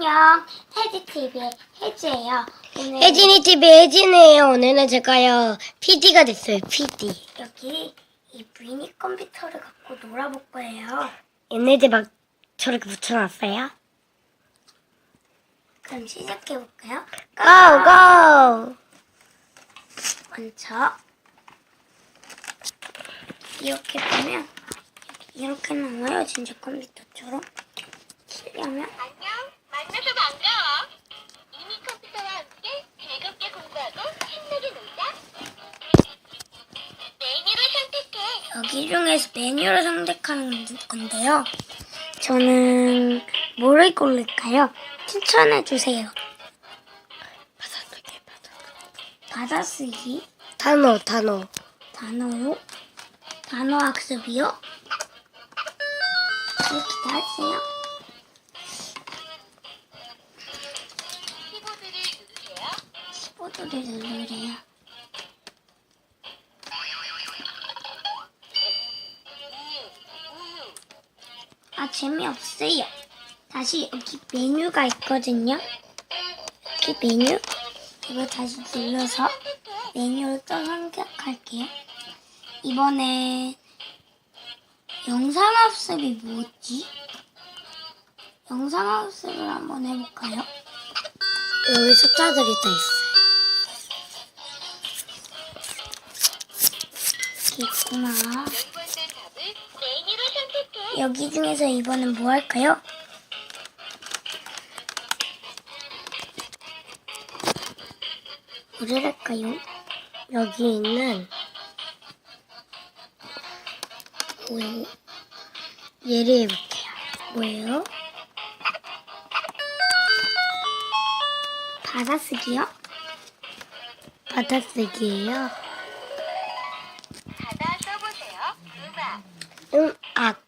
안녕. 혜지TV의 혜지예요. 오늘 혜진이 TV 혜진이에요. 오늘은 제가요 PD가 됐어요. PD. 여기 이 미니 컴퓨터를 갖고 놀아볼 거예요. 얘네들 막 저렇게 붙여놨어요. 그럼 시작해볼까요? 고! 고! 먼저 이렇게 보면 이렇게 나와요. 진짜 컴퓨터처럼. 키려면 안녕, 여기 중에서 메뉴를 선택하는 건데요. 저는 뭐를 고를까요? 추천해 주세요. 받아쓰기, 단어, 단어. 단어요, 단어 학습이요. 이렇게 다 하세요. 키보드를 누르세요. 키보드를 누르래요. 아 재미없어요. 다시 여기 메뉴가 있거든요. 여기 메뉴 이거 다시 눌러서 메뉴를 또 선택할게요. 이번에 영상 학습이 뭐지? 영상 학습을 한번 해볼까요? 여기 숫자들이 다 있어요. 여기 있구나. 여기 중에서 이번엔 뭐 할까요? 뭐를 할까요? 여기 있는 뭐, 예를 해볼게요. 뭐예요? 받아쓰기요? 받아쓰기예요. 받아 써보세요. 음악. 음악.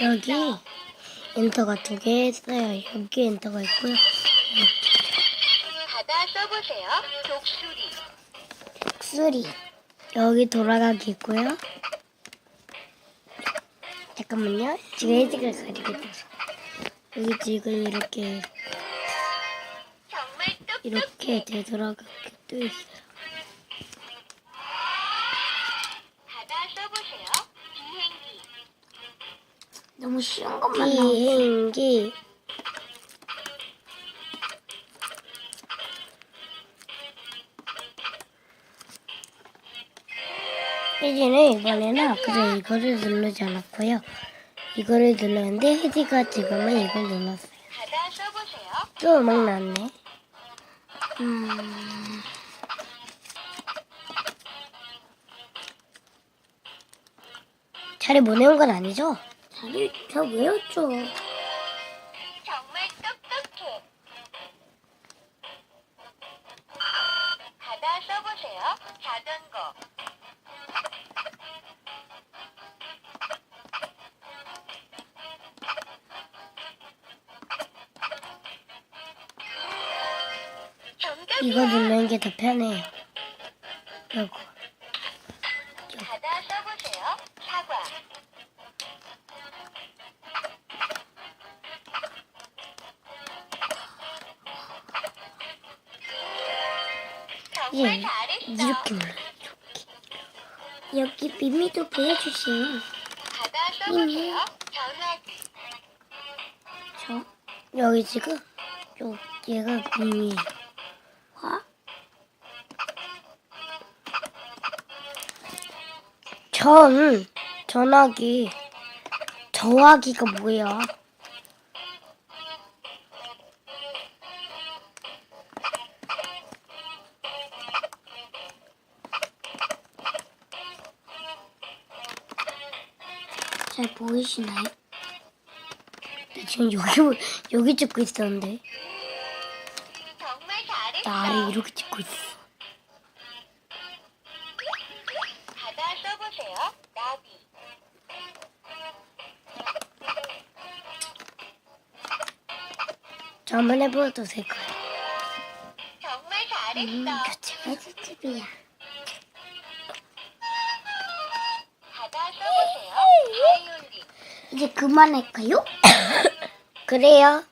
여기 엔터가 두 개 있어요. 여기 엔터가 있고요. 받아 써보세요. 독수리. 수리. 여기 돌아가기 있고요. 잠깐만요. 지금 해직을 가리게 돼서. 여기 지금 이렇게. 이렇게 되돌아가게 또 있어요. 너무 쉬운 것만. 비행기 혜진은 이번에는 그래 이거를 누르지 않았고요. 이거를 눌렀는데 혜지가 지금은 이걸 눌렀어요. 또 음악 나왔네. 음, 자리 못 외운 건 아니죠? 자리 저 외웠죠. 정말 똑똑해. 받아 써보세요. 자전거. 이거 누르는 게 더 편해요. 이거. 예. 이렇게 눌러요. 여기 미미도 보여주세요. 전화기. 저 여기 지금 요 얘가 미미. 화? 전 전화기 저하기가 뭐야? 잘 보이시나요? 나 지금 여기 여기 찍고 있었는데 정말 잘했어. 나 아래 이렇게 찍고 있어. 저 한번 해보도 될까요? 잘했어. 교체가 집이야. 이제 그만할까요? 그래요.